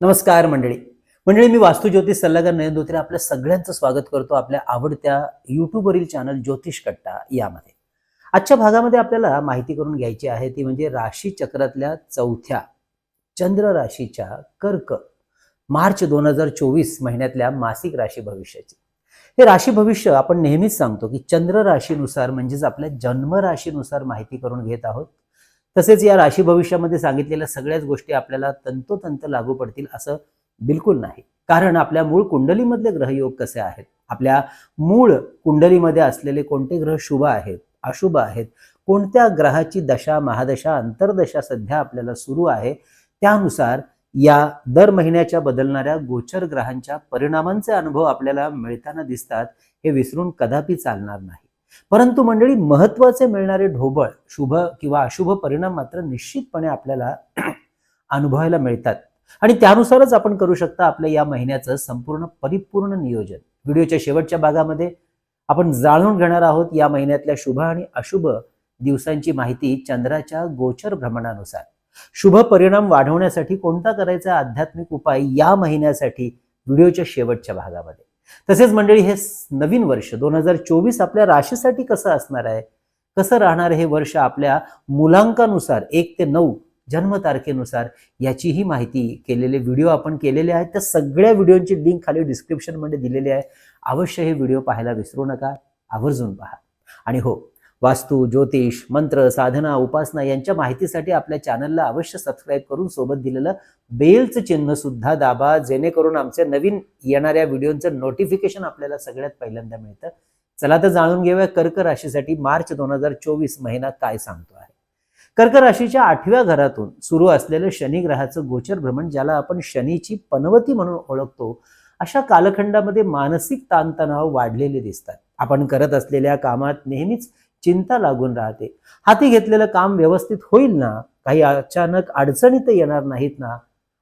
नमस्कार मंडळी. मंडळी मी वास्तू ज्योतिष सल्लागार नयन धोत्रे आपल्या सगळ्यांचं स्वागत करतो आपल्या आवडत्या युट्यूबवरील चॅनल ज्योतिष कट्टा यामध्ये. आजच्या भागामध्ये आपल्याला माहिती करून घ्यायची आहे ती म्हणजे राशी चक्रातल्या चौथ्या चंद्र राशीच्या कर्क. मार्च दोन हजार चोवीस महिन्यातल्या मासिक राशी भविष्याची. हे राशी भविष्य आपण नेहमीच सांगतो की चंद्र राशीनुसार म्हणजेच आपल्या जन्म राशीनुसार माहिती करून घेत आहोत. तसेच या राशी भविष्यामध्ये सांगितलेल्या सगळ्याच गोष्टी आपल्याला तंतोतंत लागू पडतील असं बिलकुल नाही. कारण आपल्या मूळ कुंडलीमधले ग्रहयोग कसे आहेत? आपल्या मूळ कुंडलीमध्ये असलेले कोणते ग्रह शुभ आहेत अशुभ आहेत? कोणत्या ग्रहाची दशा महादशा अंतर्दशा सध्या आपल्याला सुरू आहे? त्यानुसार या दर महिन्याच्या बदलणाऱ्या गोचर ग्रहांच्या परिणामांचे अनुभव आपल्याला मिळताना दिसतात हे विसरून कदापि चालणार नाही. परंतु मंडळी महत्त्वाचे मिळणारे ढोबळ शुभ किंवा अशुभ परिणाम मात्र निश्चितपणे आपल्याला अनुभवायला मिळतात. आणि त्यानुसारच आपण करू शकता आपल्या या महिन्याचं संपूर्ण परिपूर्ण नियोजन. व्हिडिओच्या शेवटच्या भागामध्ये आपण जाणून घेणार आहोत या महिन्यातल्या शुभ आणि अशुभ दिवसांची माहिती चंद्राच्या गोचर भ्रमणानुसार. शुभ परिणाम वाढवण्यासाठी कोणता करायचा आध्यात्मिक उपाय या महिन्यासाठी व्हिडिओच्या शेवटच्या भागामध्ये. तसेच मंडळी हे नवीन वर्ष दोन हजार चोवीस आपल्या राशीसाठी कसं असणार आहे? कसं राहणार हे वर्ष आपल्या मुलांकानुसार एक ते नऊ जन्मतारखेनुसार याचीही माहिती केलेले व्हिडिओ आपण केलेले आहेत. त्या सगळ्या व्हिडिओची लिंक खाली डिस्क्रिप्शनमध्ये दिलेली आहे. अवश्य हे व्हिडिओ पाहायला विसरू नका. आवर्जून पहा. आणि हो वास्तू ज्योतिष मंत्र साधना उपासना यांच्या माहितीसाठी आपल्या चॅनलला अवश्य सबस्क्राईब करून सोबत दिलेलं बेलचं चिन्ह सुद्धा दाबा जेणेकरून आमचे नवीन येणाऱ्या व्हिडिओचं नोटिफिकेशन आपल्याला सगळ्यात पहिल्यांदा मिळतं. चला तर जाणून घेऊया कर्क राशीसाठी मार्च दोन हजार चोवीस महिना काय सांगतो आहे. कर्क राशीच्या आठव्या घरातून सुरू असलेलं शनी ग्रहाचं गोचर भ्रमण ज्याला आपण शनीची पनवती म्हणून ओळखतो अशा कालखंडामध्ये मानसिक ताणतणाव वाढलेले दिसतात. आपण करत असलेल्या कामात नेहमीच चिंता लागून राहते. हाती घेतलेलं काम व्यवस्थित होईल ना? काही अचानक अडचणी तर येणार नाहीत ना?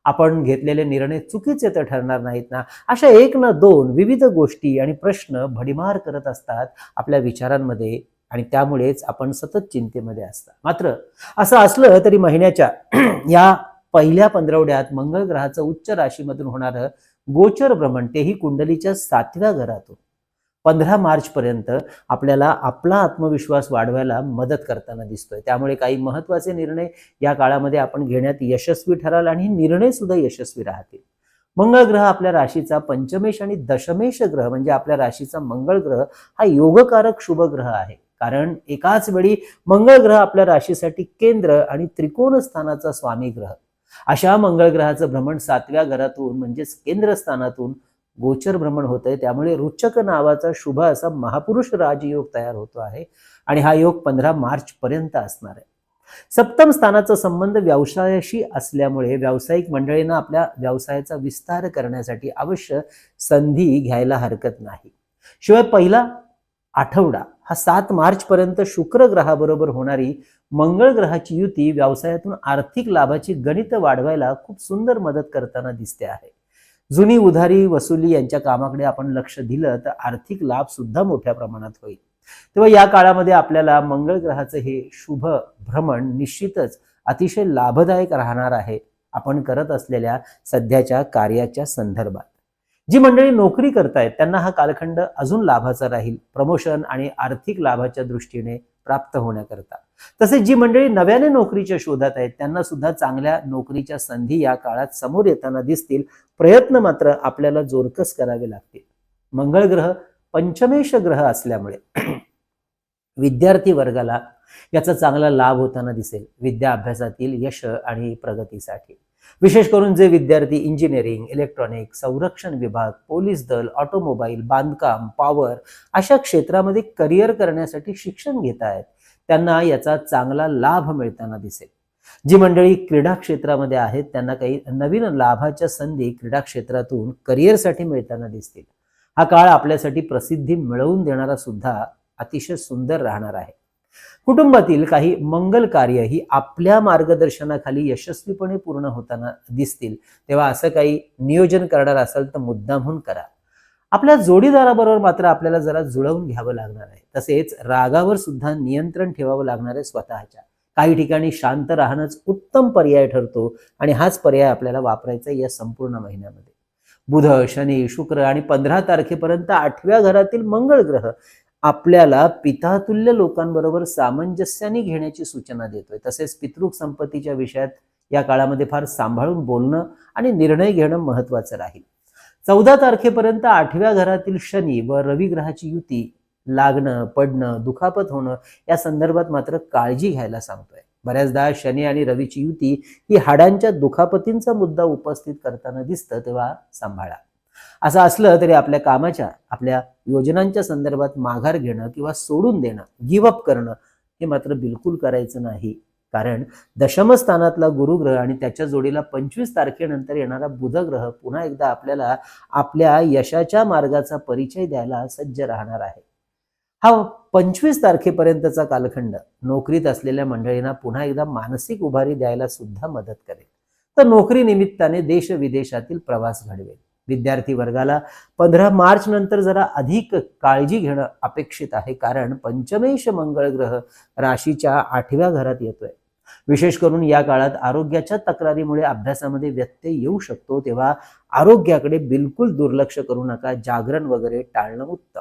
आपण घेतलेले निर्णय चुकीचे तर ठरणार नाहीत ना? अशा एक ना दोन विविध गोष्टी आणि प्रश्न भडीमार करत असतात आपल्या विचारांमध्ये आणि त्यामुळेच आपण सतत चिंतेमध्ये असतात. मात्र असं असलं तरी महिन्याच्या या पहिल्या पंधरवड्यात मंगळ ग्रहाचं उच्च राशीमधून होणारं गोचर भ्रमण तेही कुंडलीच्या सातव्या घरातून. पंधरा मार्च पर्यंत आपल्याला आपला आत्मविश्वास वाढवायला मदत करताना दिसतोय. त्यामुळे काही महत्त्वाचे निर्णय या काळामध्ये आपण घेण्यात यशस्वी ठराल आणि निर्णय सुद्धा यशस्वी राहतील. मंगळ ग्रह आपल्या राशीचा पंचमेश आणि दशमेश ग्रह म्हणजे आपल्या राशीचा मंगळ ग्रह हा योगकारक शुभ ग्रह आहे. कारण एकाच वेळी मंगळ ग्रह आपल्या राशीसाठी केंद्र आणि त्रिकोण स्थानाचा स्वामी ग्रह. अशा मंगळ ग्रहाचं भ्रमण सातव्या घरातून म्हणजेच केंद्रस्थानातून गोचर भ्रमण होत आहे. त्यामुळे रुचक नावाचा शुभ असा महापुरुष राजयोग तयार होतो आहे आणि हा योग पंधरा मार्च पर्यंत असणार आहे. सप्तम स्थानाचा संबंध व्यवसायाशी असल्यामुळे व्यावसायिक मंडळींना आपल्या व्यवसायाचा विस्तार करण्यासाठी अवश्य संधी घ्यायला हरकत नाही. शिवाय पहिला आठवडा हा सात मार्च पर्यंत शुक्र ग्रहाबरोबर होणारी मंगळ ग्रहाची युती व्यवसायातून आर्थिक लाभाची गणित वाढवायला खूप सुंदर मदत करताना दिसते आहे. जुनी उधारी वसुली यांच्या कामाकडे आपण लक्ष दिलं तर आर्थिक लाभ सुद्धा मोठ्या प्रमाणात होईल. तेव्हा या काळामध्ये आपल्याला मंगळ ग्रहाचं हे शुभ भ्रमण निश्चितच अतिशय लाभदायक राहणार आहे आपण करत असलेल्या सध्याच्या कार्याच्या संदर्भात. जी मंडळी नोकरी करतायत त्यांना हा कालखंड अजून लाभाचा राहील. प्रमोशन आणि आर्थिक लाभाच्या दृष्टीने प्राप्त होण्याकरता. तसेच जी मंडळी नव्याने नोकरीच्या शोधात आहेत त्यांना सुद्धा चांगल्या नोकरीच्या संधी या काळात समोर येताना दिसतील. प्रयत्न मात्र आपल्याला जोरकस करावे लागतील. मंगळ ग्रह पंचमेश ग्रह असल्यामुळे विद्यार्थी वर्गाला याचा चांगला लाभ होताना दिसेल. विद्या अभ्यासातील यश आणि प्रगतीसाठी. विशेष करून जे विद्यार्थी इंजिनिअरिंग इलेक्ट्रॉनिक संरक्षण विभाग पोलीस दल ऑटोमोबाईल बांधकाम पॉवर अशा क्षेत्रामध्ये करिअर करण्यासाठी शिक्षण घेत आहेत. त्यांना याचा चांगला लाभ मिळताना दिसेल. जी मंडळी क्रीडा क्षेत्रामध्ये आहेत त्यांना काही नवीन लाभाच्या संधी क्रीडा क्षेत्रातून करिअरसाठी मिळताना दिसतील. हा काळ आपल्यासाठी प्रसिद्धी मिळवून देणारा सुद्धा अतिशय सुंदर राहणार आहे. कुटुंबातील काही मंगल कार्य ही आपल्या मार्गदर्शनाखाली यशस्वीपणे पूर्ण होताना दिसतील. तेव्हा असं काही नियोजन करणार असाल तर मुद्दामहून करा. आपल्या जोडीदाराबरोबर मात्र आपल्याला जरा जुळवून घ्यावं लागणार आहे. तसेच रागावर सुद्धा नियंत्रण ठेवावं लागणार आहे स्वतःच्या. काही ठिकाणी शांत राहणंच उत्तम पर्याय ठरतो आणि हाच पर्याय आपल्याला वापरायचा या संपूर्ण महिन्यामध्ये. बुध शनी शुक्र आणि पंधरा तारखेपर्यंत आठव्या घरातील मंगळ ग्रह आपल्याला पितातुल्य लोकांबरोबर सामंजस्याने घेण्याची सूचना देतोय. तसेच पितृक संपत्तीच्या विषयात या काळामध्ये फार सांभाळून बोलणं आणि निर्णय घेणं महत्वाचं राहील. चौदा तारखेपर्यंत आठव्या घरातील शनी व रवी ग्रहाची युती लागणं पडणं दुखापत होणं या संदर्भात मात्र काळजी घ्यायला सांगतोय. बऱ्याचदा शनी आणि रवीची युती ही हाडांच्या दुखापतींचा मुद्दा उपस्थित करताना दिसतं तेव्हा सांभाळा. असं असलं तरी आपल्या कामाच्या आपल्या योजनांच्या संदर्भात माघार घेणं किंवा सोडून देणं गिवअप करणं हे मात्र बिलकुल करायचं नाही. कारण दशमस्थानातला गुरुग्रह आणि त्याच्या जोडीला पंचवीस तारखेनंतर येणारा बुधग्रह पुन्हा एकदा आपल्याला आपल्या यशाच्या मार्गाचा परिचय द्यायला सज्ज राहणार आहे. हा पंचवीस तारखेपर्यंतचा कालखंड नोकरीत असलेल्या मंडळींना पुन्हा एकदा मानसिक उभारी द्यायला सुद्धा मदत करेल. तर नोकरी निमित्ताने देश विदेशातील प्रवास घडवेल. विद्यार्थी वर्गाला पंधरा मार्च नंतर जरा अधिक काळजी घेणं अपेक्षित आहे कारण पंचमेश मंगळ ग्रह राशीच्या आठव्या घरात येतोय. विशेष करून या काळात आरोग्याच्या तक्रारीमुळे अभ्यासामध्ये व्यत्यय येऊ शकतो तेव्हा आरोग्याकडे बिलकुल दुर्लक्ष करू नका जागरण वगैरे टाळणं उत्तम.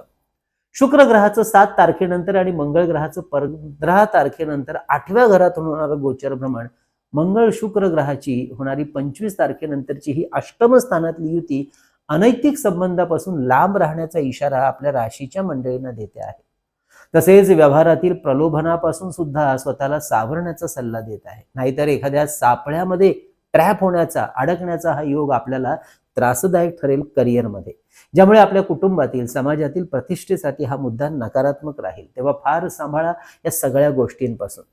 शुक्र ग्रहाचं सात तारखेनंतर आणि मंगळ ग्रहाचं पंधरा तारखेनंतर आठव्या घरात होणारं गोचर भ्रमण मंगळ शुक्र ग्रहाची होणारी पंचवीस तारखेनंतरची ही अष्टम स्थानातली युती अनैतिक संबंधापासून लांब राहण्याचा इशारा आपल्या राशीच्या मंडळींना देते आहे. तसेच व्यवहारातील प्रलोभनापासून सुद्धा स्वतःला सावरण्याचा सल्ला देत आहे. नाहीतर एखाद्या सापळ्यामध्ये ट्रॅप होण्याचा अडकण्याचा हा योग आपल्याला त्रासदायक ठरेल करिअरमध्ये ज्यामुळे आपल्या कुटुंबातील समाजातील प्रतिष्ठेसाठी हा मुद्दा नकारात्मक राहील. तेव्हा फार सांभाळा या सगळ्या गोष्टींपासून.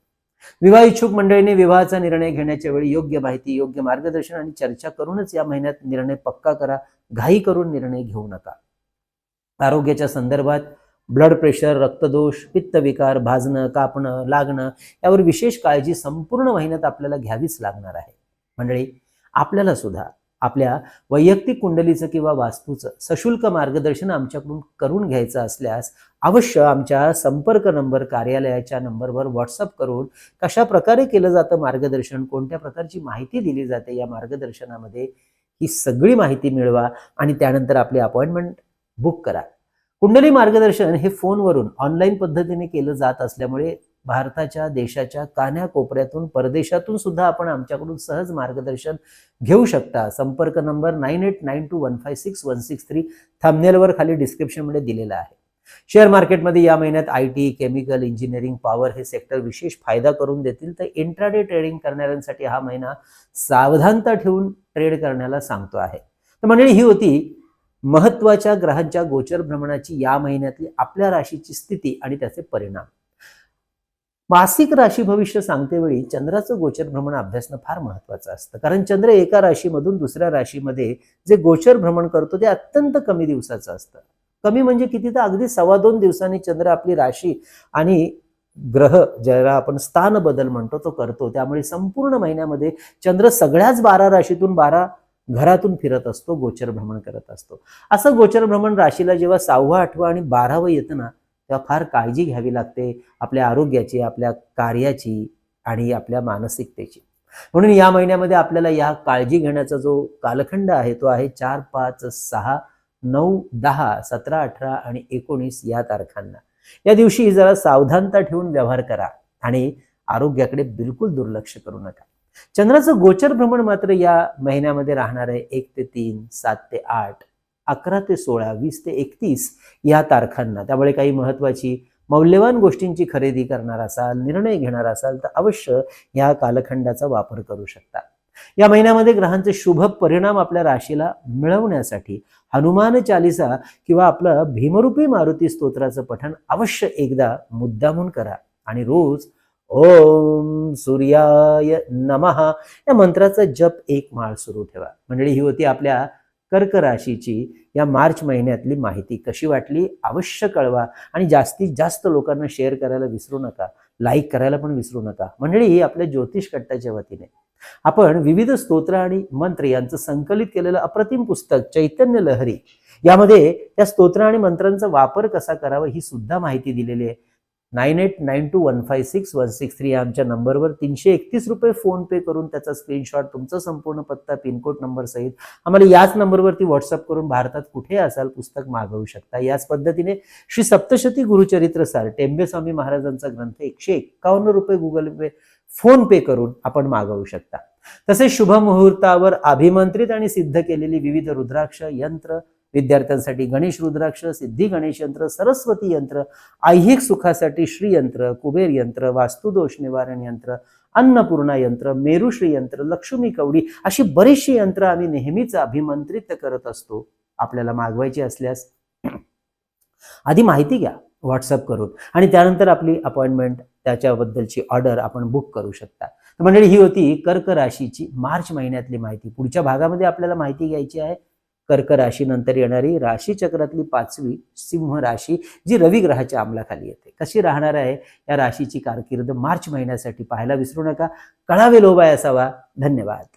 विवाह इच्छुक मंडळीने विवाहाचा निर्णय घेण्याच्या वेळी योग्य माहिती योग्य मार्गदर्शन आणि चर्चा करूनच या महिन्यात निर्णय पक्का करा. घाई करून निर्णय घेऊ नका. आरोग्याच्या संदर्भात ब्लड प्रेशर रक्तदोष पित्तविकार भाजणं कापणं लागणं यावर विशेष काळजी संपूर्ण महिन्यात आपल्याला घ्यावीच लागणार आहे. मंडळी आपल्याला सुद्धा आपल्या वैयक्तिक कुंडलीचं किंवा वास्तूचं सशुल्क मार्गदर्शन आमच्याकडून करून घ्यायचं असल्यास अवश्य आमच्या संपर्क नंबर कार्यालयाच्या नंबरवर व्हॉट्सअप करून कशा प्रकारे केलं जातं मार्गदर्शन कोणत्या प्रकारची माहिती दिली जाते या मार्गदर्शनामध्ये ही सगळी माहिती मिळवा आणि त्यानंतर आपली अपॉइंटमेंट बुक करा. कुंडली मार्गदर्शन हे फोनवरून ऑनलाईन पद्धतीने केलं जात असल्यामुळे भारताच्या देशाच्या कान्याकोपऱ्यातून परदेशातून सुद्धा आपण आमच्याकडून सहज मार्गदर्शन घेऊ शकता. संपर्क number nine eight nine two one five six one six three थांबनेलवर खाली डिस्क्रिप्शनमध्ये दिलेला आहे. शेअर मार्केटमध्ये या महिन्यात I T chemical engineering power हे सेक्टर विशेष फायदा करून देतील. तर इंट्राडे ट्रेडिंग करणाऱ्यांसाठी हा महिना सावधानता ठेवून ट्रेड करण्याला सांगतो आहे. तर मंडळी ही होती महत्त्वाच्या ग्रहांच्या गोचर भ्रमणाची या महिन्यातली आपल्या राशीची स्थिती आणि त्याचे परिणाम. मासिक राशी भविष्य सांगते वेळी चंद्राचं गोचर भ्रमण अभ्यासणं फार महत्वाचं असतं. कारण चंद्र एका राशीमधून दुसऱ्या राशीमध्ये जे गोचर भ्रमण करतो ते अत्यंत कमी दिवसाचं असतं. कमी म्हणजे किती तर अगदी सव्वा दोन दिवसांनी चंद्र आपली राशी आणि ग्रह ज्याला आपण स्थान बदल म्हणतो तो करतो. त्यामुळे संपूर्ण महिन्यामध्ये चंद्र सगळ्याच बारा राशीतून बारा घरातून फिरत असतो गोचर भ्रमण करत असतो. असं गोचर भ्रमण राशीला जेव्हा सहावं आठवं आणि बारावं येतं ना तेव्हा फार काळजी घ्यावी लागते आपल्या आरोग्याची आपल्या कार्याची आणि आपल्या मानसिकतेची. म्हणून या महिन्यामध्ये आपल्याला या काळजी घेण्याचा जो कालखंड आहे तो आहे चार पाच सहा नऊ दहा सतरा अठरा आणि एकोणीस या तारखांना. या दिवशी जरा सावधानता ठेवून व्यवहार करा आणि आरोग्याकडे बिलकुल दुर्लक्ष करू नका. चंद्राचं गोचर भ्रमण मात्र या महिन्यामध्ये राहणार आहे. एक ते तीन सात ते आठ अकरा ते सोळा वीस ते एकतीस या तारखांना. त्यामुळे काही महत्वाची मौल्यवान गोष्टींची खरेदी करणार असाल निर्णय घेणार असाल तर अवश्य या कालखंडाचा वापर करू शकता. या महिन्यामध्ये ग्रहांचे शुभ परिणाम आपल्या राशीला मिळवण्यासाठी हनुमान चालिसा किंवा आपलं भीमरूपी मारुती स्तोत्राचं पठण अवश्य एकदा मुद्दामून करा. आणि रोज ओम सूर्याय नमः. या मंत्राचा जप एक माळ सुरू ठेवा. मंडळी ही होती आपल्या कर्क राशीची या मार्च महिन्यातली माहिती. कशी वाटली? अवश्य कळवा. आणि जास्तीत जास्त लोकांना शेअर करायला विसरू नका. लाईक करायला पण विसरू नका. मंडळी आपल्या ज्योतिष कट्टाच्या वतीने. आपण विविध स्तोत्र आणि मंत्र यांचं संकलित केलेलं अप्रतिम पुस्तक चैतन्य लहरी यामध्ये त्या स्तोत्र आणि मंत्रांचा वापर कसा करावा ही सुद्धा माहिती दिलेली आहे. Nine eight nine two one five six one six three आमच्या नंबरवर तीनशे एकतीस रुपये फोन पे करून त्याचा स्क्रीनशॉट तुमचा संपूर्ण पत्ता पिनकोड नंबर सहित आम्हाला याच नंबरवरती व्हॉट्सअप करून भारतात कुठे असाल पुस्तक मागवू शकता. याच पद्धतीने श्री सप्तशती गुरुचरित्र सार टेंबे स्वामी महाराजांचा ग्रंथ एकशे एक्कावन्न रुपये गुगल पे फोन पे करून आपण मागवू शकता. तसेच शुभ मुहूर्तावर अभिमंत्रित आणि सिद्ध केलेली विविध रुद्राक्ष यंत्र विद्यार्थ्यांसाठी गणेश रुद्राक्ष सिद्धी गणेश यंत्र सरस्वती यंत्र ऐहिक सुखासाठी श्रीयंत्र कुबेर यंत्र वास्तुदोष निवारण यंत्र अन्नपूर्णा यंत्र मेरुश्री यंत्र लक्ष्मी कवडी अशी बरीचशी यंत्र आम्ही नेहमीच अभिमंत्रित करत असतो. आपल्याला मागवायची असल्यास आधी माहिती घ्या व्हॉट्सअप करून. आणि त्यानंतर आपली अपॉइंटमेंट त्याच्याबद्दलची ऑर्डर आपण बुक करू शकता. तर मंडळी ही होती कर्क राशीची मार्च महिन्यातली माहिती. पुढच्या भागामध्ये आपल्याला माहिती घ्यायची आहे. कर्क राशीनंतर येणारी राशीचक्रातली पाचवी सिंह राशी जी रवी ग्रहाच्या अंमलाखाली येते. कशी राहणार आहे? या राशीची कारकीर्द मार्च महिन्यासाठी. पाहायला विसरू नका. कळावे लोबाय हो असावा. धन्यवाद.